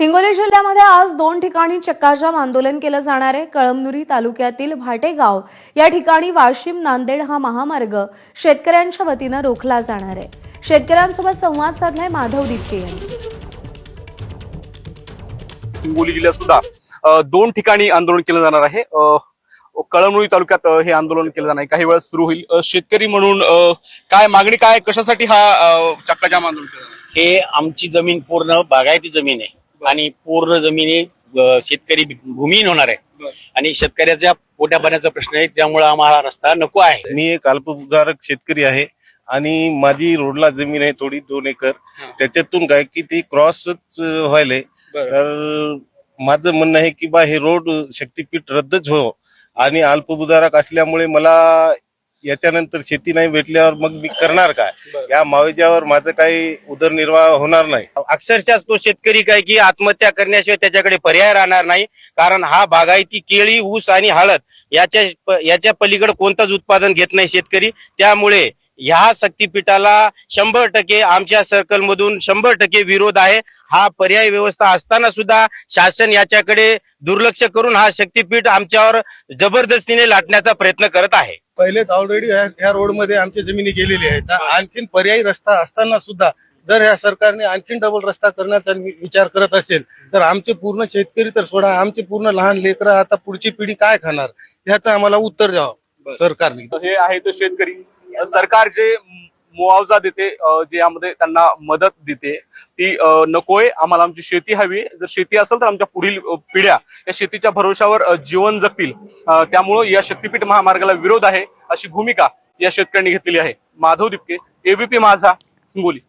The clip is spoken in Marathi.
हिंगोली जिल्ह्यामध्ये आज दोन ठिकाणी चक्काजाम आंदोलन केलं जाणार आहे. कळमनुरी तालुक्यातील भाटेगाव या ठिकाणी वाशिम नांदेड हा महामार्ग शेतकऱ्यांच्या वतीनं रोखला जाणार आहे. शेतकऱ्यांसोबत संवाद साधलाय माधव दिपके यांनी. हिंगोली जिल्ह्यात सुद्धा दोन ठिकाणी आंदोलन केलं जाणार आहे. कळमनुरी तालुक्यात हे आंदोलन केलं जाणार आहे. काही वेळा सुरू होईल. शेतकरी म्हणून काय मागणी काय? कशासाठी हा चक्काजाम आंदोलन केलं? हे आमची जमीन पूर्ण बागायती जमीन आहे. आणि पूर्ण जमिनी शेतकरी भूमीहीन होणार आहे. आणि शेतकऱ्याच्या पोट्या पाण्याचा प्रश्न आहे त्यामुळे आम्हाला रस्ता नको आहे. मी एक अल्पभूधारक शेतकरी आहे आणि माझी रोडला जमीन आहे थोडी दोन एकर. त्याच्यातून काय की ती क्रॉसच व्हायलंय बरं. तर माझं म्हणणं आहे की बा हे रोड शक्तीपीठ रद्दच हो आणि अल्पभूधारक असल्यामुळे मला याच्यानंतर शेती नाही भेटल्यावर मग मी करणार काय. या मावेजावर माझं काही उदरनिर्वाह होणार नाही. अक्षरशः तो शेतकरी काय की आत्महत्या करण्याशिवाय त्याच्याकडे पर्याय राहणार नाही कारण हा बागायती केळी ऊस आणि हळद याच्या याच्या पलीकडे कोणतंच उत्पादन घेत नाही शेतकरी. त्यामुळे ह्या शक्तीपीठाला शंभर टक्के आमच्या सर्कल मधून शंभर टक्के विरोध आहे. हा पर्याय व्यवस्था असताना सुद्धा शासन याच्याकडे दुर्लक्ष करून हा शक्तीपीठ आमच्यावर जबरदस्तीने लाटण्याचा प्रयत्न करत आहे. पहिलेच ऑलरेडी ह्या रोडमध्ये आमच्या जमिनी गेलेली आहेत. तर आणखीन पर्यायी रस्ता असताना सुद्धा जर ह्या सरकारने आणखीन डबल रस्ता करण्याचा विचार करत असेल तर आमचे पूर्ण शेतकरी तर सोडा आमचे पूर्ण लहान लेकरं आता पुढची पिढी काय खाणार? ह्याचं आम्हाला उत्तर द्यावं सरकारने. हे आहे तर शेतकरी. सरकार जे मुआवजा देते जे यामध्ये त्यांना मदत देते. ती नकोय आम्हाला आमची शेती हवी जर शेती असेल तर आमच्या पुढील पिढ्या या शेतीच्या भरोशावर जीवन जगतील. त्यामुळं या शक्तीपीठ महामार्गाला विरोध आहे अशी भूमिका या शेतकऱ्यांनी घेतलेली आहे. माधव दिपके एबीपी माझा हिंगोली.